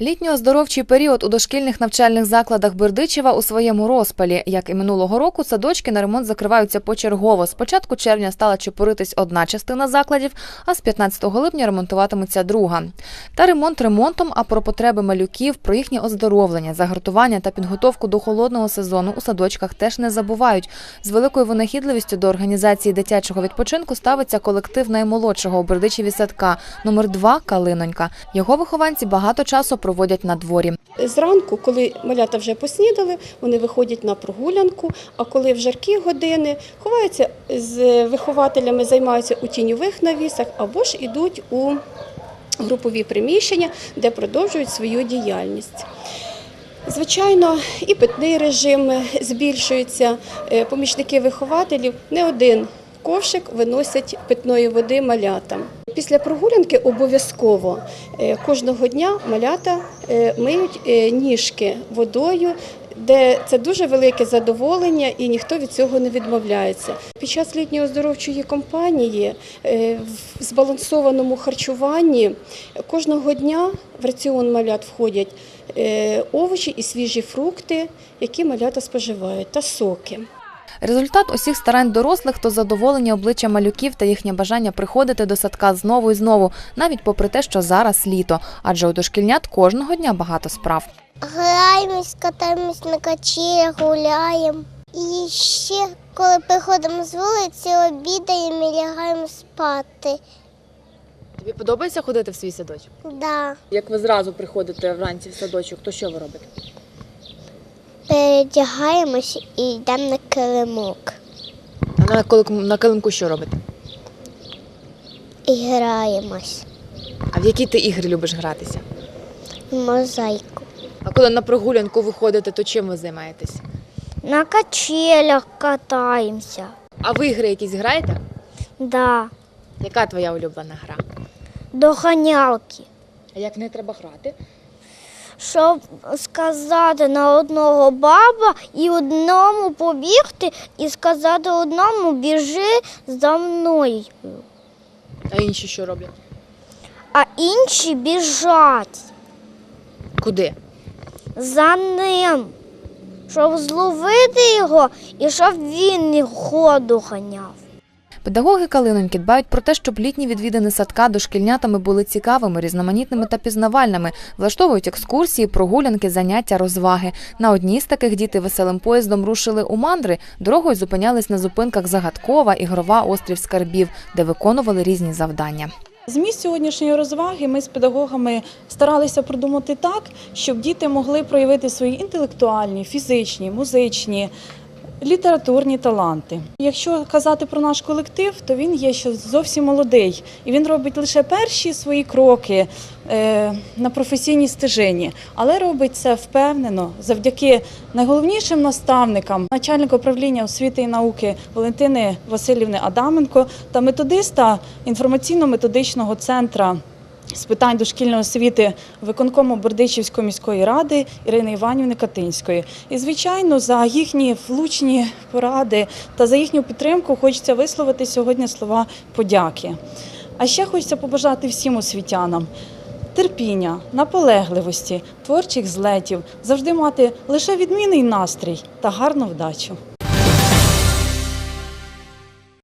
Літньо-оздоровчий період у дошкільних навчальних закладах Бердичева у своєму розпалі. Як і минулого року, садочки на ремонт закриваються почергово. З початку червня стала чепуритись одна частина закладів, а з 15 липня ремонтуватиметься друга. Та ремонт ремонтом, а про потреби малюків, про їхнє оздоровлення, загартування та підготовку до холодного сезону у садочках теж не забувають. З великою винахідливістю до організації дитячого відпочинку ставиться колектив наймолодшого у Бердичеві садка номер 2 Калинонька. Його вихованці багато часу проводять на дворі. Зранку, коли малята вже поснідали, вони виходять на прогулянку, а коли в жаркі години ховаються з вихователями, займаються у тіньових навісах або ж ідуть у групові приміщення, де продовжують свою діяльність. Звичайно, і питний режим збільшується. Е, Помічники вихователів не один ковшик виносять питної води малятам. Після прогулянки обов'язково е, кожного дня малята е, миють е, ніжки водою. Де це дуже велике задоволення, і ніхто від цього не відмовляється. Під час літньої оздоровчої кампанії в збалансованому харчуванні кожного дня в раціон малят входять овочі і свіжі фрукти, які малята споживають, та соки. Результат усіх старань дорослих то задоволення обличчя малюків та їхнє бажання приходити до садка знову і знову, навіть попри те, що зараз літо, адже у дошкільнят кожного дня багато справ. Граємось, катаємось на качелях, гуляємо. І ще, коли приходимо з вулиці, обідаємо і лягаємо спати. Тобі подобається ходити в свій садочок? Да. Як ви зразу приходите вранці в садочок, то що ви робите? Передягаємось і йдемо на килимок. А на килимку, на килимку що робите? І граємось А в які ти ігри любиш гратися? в мозаїку. А коли на прогулянку виходите, то чим ви займаєтесь? На качелях катаємося. А ви ігри якісь граєте? Да. Яка твоя улюблена гра? До ганялки. А як не треба грати? Щоб сказати на одного баба і одному побігти, і сказати одному біжи за мною. А інші що роблять? А інші біжать Куди? за ним, щоб зловити його і щоб він його доганяв. Педагоги Калиноньки дбають про те, щоб літні відвідини садка дошкільнятами були цікавими, різноманітними та пізнавальними. Влаштовують екскурсії, прогулянки, заняття, розваги. На одній з таких діти веселим поїздом рушили у мандри. Дорогою зупинялись на зупинках Загадкова, Ігрова, Острів Скарбів, де виконували різні завдання. Зміст сьогоднішньої розваги ми з педагогами старалися продумати так, щоб діти могли проявити свої інтелектуальні, фізичні, музичні, літературні таланти. Якщо казати про наш колектив, то він є ще зовсім молодий, і він робить лише перші свої кроки е, на професійній стежині, але робить це впевнено завдяки найголовнішим наставникам, начальника управління освіти і науки Валентини Васильівни Адаменко та методиста інформаційно-методичного центру з питань дошкільної освіти виконкому Бердичівської міської ради Ірини Іванівни Катинської. І, звичайно, за їхні влучні поради та за їхню підтримку хочеться висловити сьогодні слова подяки. А ще хочеться побажати всім освітянам. Терпіння, наполегливості, творчих злетів, завжди мати лише відмінний настрій та гарну вдачу.